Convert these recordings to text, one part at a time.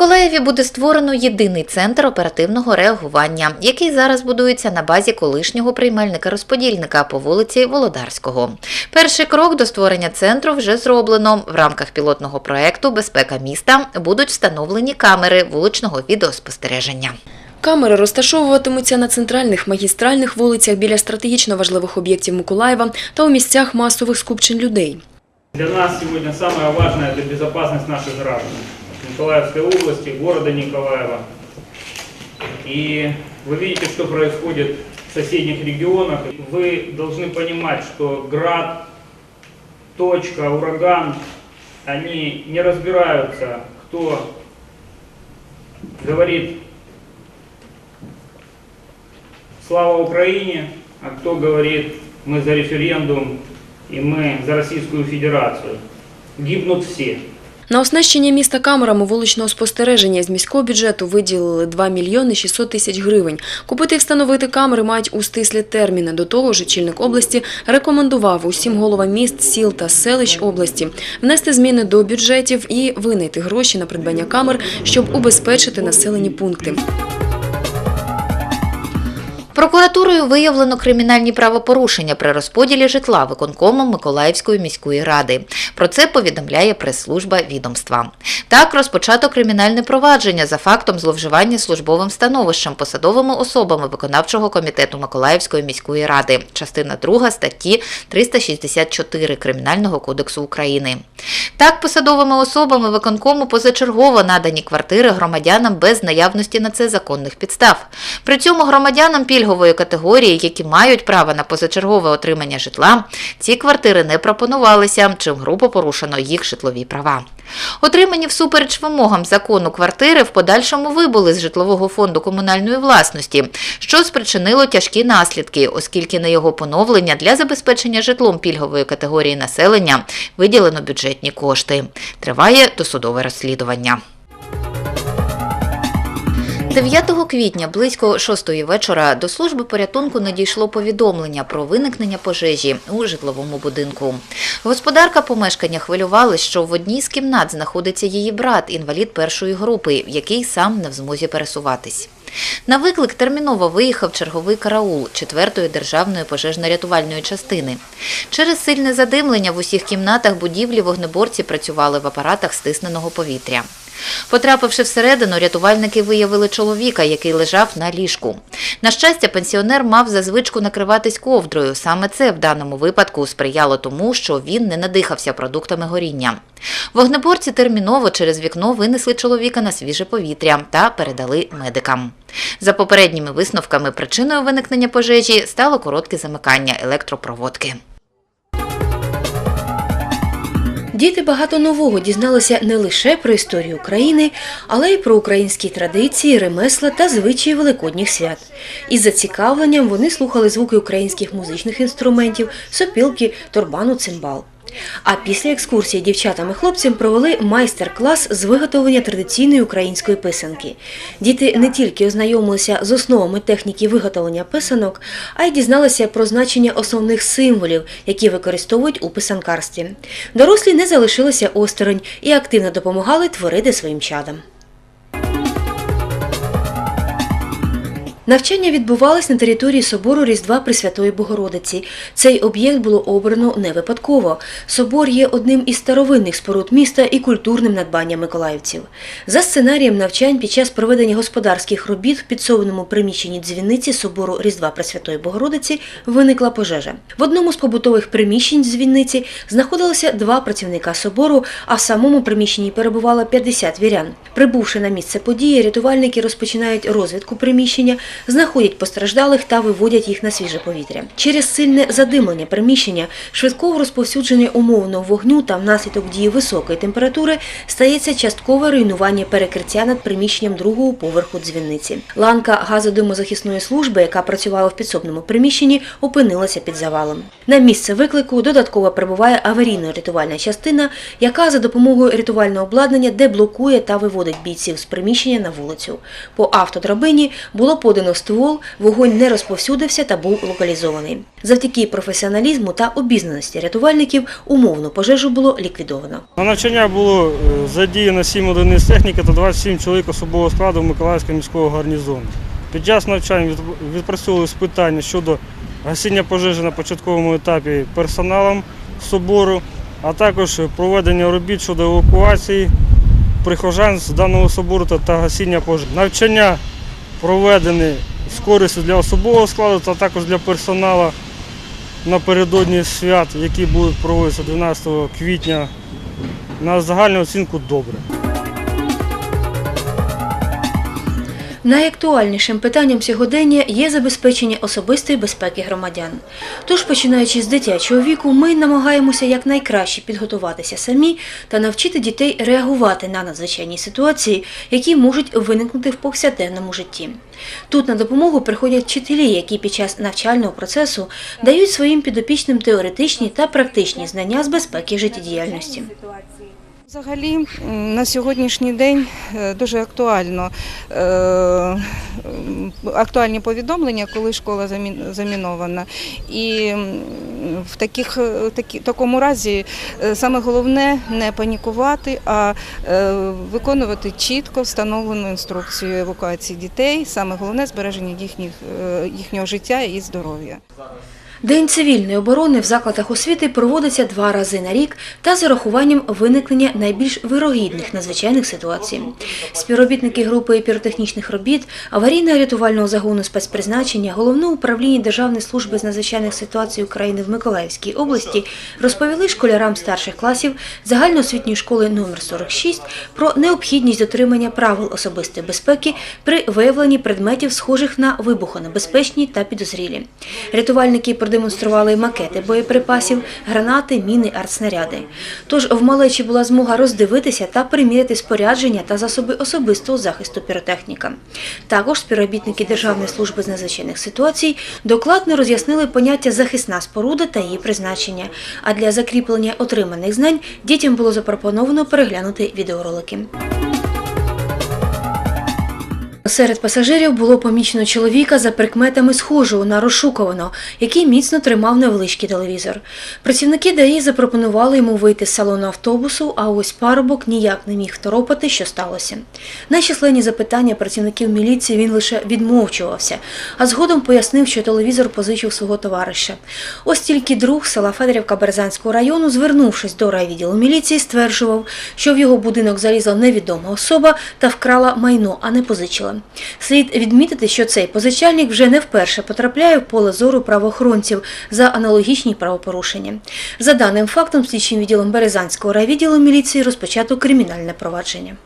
Миколаєві буде створено єдиний центр оперативного реагування, який зараз будується на базі колишнього приймальника-розподільника по вулиці Володарського. Перший крок до створення центру вже зроблено. В рамках пілотного проекту Безпека міста будуть встановлені камери вуличного відеоспостереження. Камери розташовуватимуться на центральних магістральних вулицях біля стратегічно важливих об'єктів Миколаєва та у місцях масових скупчень людей. Для нас сегодня самое важное – это безопасность наших граждан Николаевской области, города Николаева. И вы видите, что происходит в соседних регионах. Вы должны понимать, что град, точка, ураган, они не разбираются, кто говорит «Слава Украине», а кто говорит «Мы за референдум» и «Мы за Российскую Федерацию». Гибнут все. На оснащення міста камерами вуличного спостереження з міського бюджету виділили 2 мільйони 600 тисяч гривень. Купити і встановити камери мають у стислі терміни. До того ж, очільник області рекомендував усім головам міст, сіл та селищ області внести зміни до бюджетів і винайти гроші на придбання камер, щоб убезпечити населені пункти. Прокуратурою виявлено кримінальні правопорушення при розподілі житла виконкомом Миколаївської міської ради. Про це повідомляє прес-служба відомства. Так розпочато кримінальне провадження за фактом зловживання службовим становищем посадовими особами виконавчого комітету Миколаївської міської ради. Частина 2 статті 364 Кримінального кодексу України. Так, посадовими особами виконкому позачергово надані квартири громадянам без наявності на це законних підстав. При цьому громадянам пільгової категорії, які мають право на позачергове отримання житла, ці квартири не пропонувалися, чим грубо порушено їх житлові права. Отримані всупереч вимогам закону квартири в подальшому вибули з житлового фонду комунальної власності, що спричинило тяжкі наслідки, оскільки на його поновлення для забезпечення житлом пільгової категорії населення виділено бюджетні кошти. Триває досудове розслідування. 9 квітня близько 6 вечора до служби порятунку надійшло повідомлення про виникнення пожежі у житловому будинку. Господарка помешкання хвилювалась, що в одній з кімнат знаходиться її брат, інвалід першої групи, який сам не в змозі пересуватись. На виклик терміново виїхав черговий караул 4-ї державної пожежно-рятувальної частини. Через сильне задимлення в усіх кімнатах будівлі вогнеборці працювали в апаратах стисненого повітря. Потрапивши всередину, рятувальники виявили чоловіка, який лежав на ліжку. На щастя, пенсіонер мав за звичку накриватись ковдрою. Саме це в даному випадку сприяло тому, що він не надихався продуктами горіння. Вогнеборці терміново через вікно винесли чоловіка на свіже повітря та передали медикам. За попередніми висновками, причиною виникнення пожежі стало коротке замикання електропроводки. Діти багато нового дізналися не лише про історію України, але й про українські традиції, ремесла та звичаї великодніх свят. Із зацікавленням вони слухали звуки українських музичних інструментів, сопілки, торбану, цимбал. А після екскурсії дівчатам і хлопцям провели майстер-клас з виготовлення традиційної української писанки. Діти не тільки ознайомилися з основами техніки виготовлення писанок, а й дізналися про значення основних символів, які використовують у писанкарстві. Дорослі не залишилися осторонь і активно допомагали творити своїм чадам. Навчання відбувалось на території собору Різдва Пресвятої Богородиці. Цей об'єкт було обрано не випадково. Собор є одним із старовинних споруд міста і культурним надбанням миколаївців. За сценарієм навчань під час проведення господарських робіт в підсобному приміщенні дзвіниці собору Різдва Пресвятої Богородиці виникла пожежа. В одному з побутових приміщень дзвіниці знаходилося два працівника собору, а в самому приміщенні перебувало 50 вірян. Прибувши на місце події, рятувальники розпочинають розвідку приміщення, знаходять постраждалих та виводять їх на свіже повітря. Через сильне задимлення приміщення, швидкого розповсюдження умовного вогню та внаслідок дії високої температури стається часткове руйнування перекриття над приміщенням другого поверху дзвіниці. Ланка газодимозахисної служби, яка працювала в підсобному приміщенні, опинилася під завалом. На місце виклику додатково прибуває аварійно-рятувальна частина, яка за допомогою рятувального обладнання деблокує та виводить бійців з приміщення на вулицю. По автодрабині було подано ствол, вогонь не розповсюдився та був локалізований. Завдяки професіоналізму та обізнаності рятувальників умовну пожежу було ліквідовано. На навчання було е, задіяно 7 одиниць техніки та 27 чоловік особового складу Миколаївського міського гарнізону. Під час навчань від- відпрацьовувалися питання щодо гасіння пожежі на початковому етапі персоналом собору, а також проведення робіт щодо евакуації прихожан з даного собору та гасіння пожежі. Навчання проведені з користю для особового складу та також для персоналу напередодні свят, які будуть проводитися 12 квітня, на загальну оцінку добре. Найактуальнішим питанням сьогодення є забезпечення особистої безпеки громадян. Тож, починаючи з дитячого віку, ми намагаємося якнайкраще підготуватися самі та навчити дітей реагувати на надзвичайні ситуації, які можуть виникнути в повсякденному житті. Тут на допомогу приходять вчителі, які під час навчального процесу дають своїм підопічним теоретичні та практичні знання з безпеки життєдіяльності. Взагалі на сьогоднішній день е, дуже актуально е, актуальні повідомлення, коли школа замі- замінована. І в таких е, такі, такому разі саме головне не панікувати, а виконувати чітко встановлену інструкцію евакуації дітей. Саме головне збереження їхніх, їхнього життя і здоров'я. День цивільної оборони в закладах освіти проводиться два рази на рік та з урахуванням виникнення найбільш вирогідних надзвичайних ситуацій. Співробітники групи піротехнічних робіт, аварійно-рятувального загону спецпризначення, головного управління Державної служби з надзвичайних ситуацій України в Миколаївській області розповіли школярам старших класів загальноосвітньої школи номер 46 про необхідність дотримання правил особистої безпеки при виявленні предметів, схожих на вибухонебезпечні та підозрілі. Рятувальники продемонстрували макети боєприпасів, гранати, міни, артснаряди. Тож в малечі була змога роздивитися та приміряти спорядження та засоби особистого захисту піротехніка. Також співробітники Державної служби з надзвичайних ситуацій докладно роз'яснили поняття захисна споруда та її призначення. А для закріплення отриманих знань дітям було запропоновано переглянути відеоролики. Серед пасажирів було помічено чоловіка за прикметами схожого на розшукуваного, який міцно тримав невеличкий телевізор. Працівники ДАІ запропонували йому вийти з салону автобусу, а ось парубок ніяк не міг второпати, що сталося. На численні запитання працівників міліції він лише відмовчувався, а згодом пояснив, що телевізор позичив свого товариша. Ось тільки друг села Федорівка Березанського району, звернувшись до райвідділу міліції, стверджував, що в його будинок залізла невідома особа та вкрала майно, а не позичила. Слід відмітити, що цей позичальник вже не вперше потрапляє в поле зору правоохоронців за аналогічні правопорушення. За даним фактом, слідчим відділом Березанського райвідділу міліції розпочато кримінальне провадження.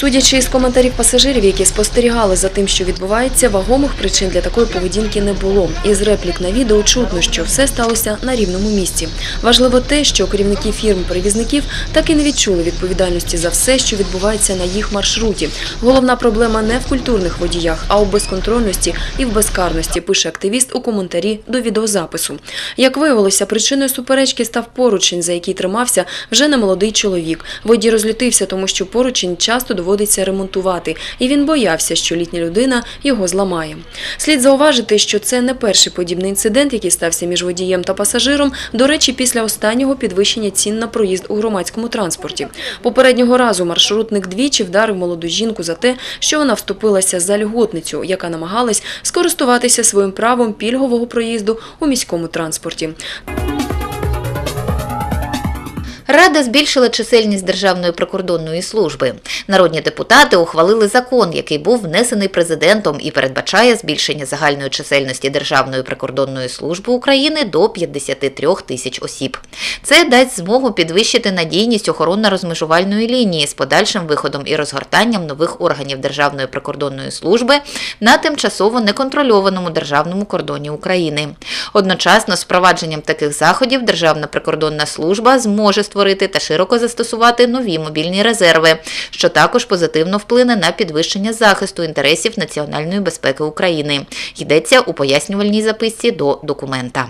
Судячи із коментарів пасажирів, які спостерігали за тим, що відбувається, вагомих причин для такої поведінки не було. Із реплік на відео чутно, що все сталося на рівному місці. Важливо те, що керівники фірм-перевізників так і не відчули відповідальності за все, що відбувається на їх маршруті. Головна проблема не в культурних водіях, а у безконтрольності і в безкарності, пише активіст у коментарі до відеозапису. Як виявилося, причиною суперечки став поручень, за який тримався вже немолодий чоловік. Водій розлютився, тому що поручень часто доводиться ремонтувати, і він боявся, що літня людина його зламає. Слід зауважити, що це не перший подібний інцидент, який стався між водієм та пасажиром. До речі, після останнього підвищення цін на проїзд у громадському транспорті. Попереднього разу маршрутник двічі вдарив молоду жінку за те, що вона вступилася за льготницю, яка намагалась скористуватися своїм правом пільгового проїзду у міському транспорті. Рада збільшила чисельність Державної прикордонної служби. Народні депутати ухвалили закон, який був внесений президентом і передбачає збільшення загальної чисельності Державної прикордонної служби України до 53 тисяч осіб. Це дасть змогу підвищити надійність охоронно-розмежувальної лінії з подальшим виходом і розгортанням нових органів Державної прикордонної служби на тимчасово неконтрольованому державному кордоні України. Одночасно з впровадженням таких заходів Державна прикордонна служба зможе створити та широко застосувати нові мобільні резерви, що також позитивно вплине на підвищення захисту інтересів національної безпеки України. Йдеться у пояснювальній записці до документа.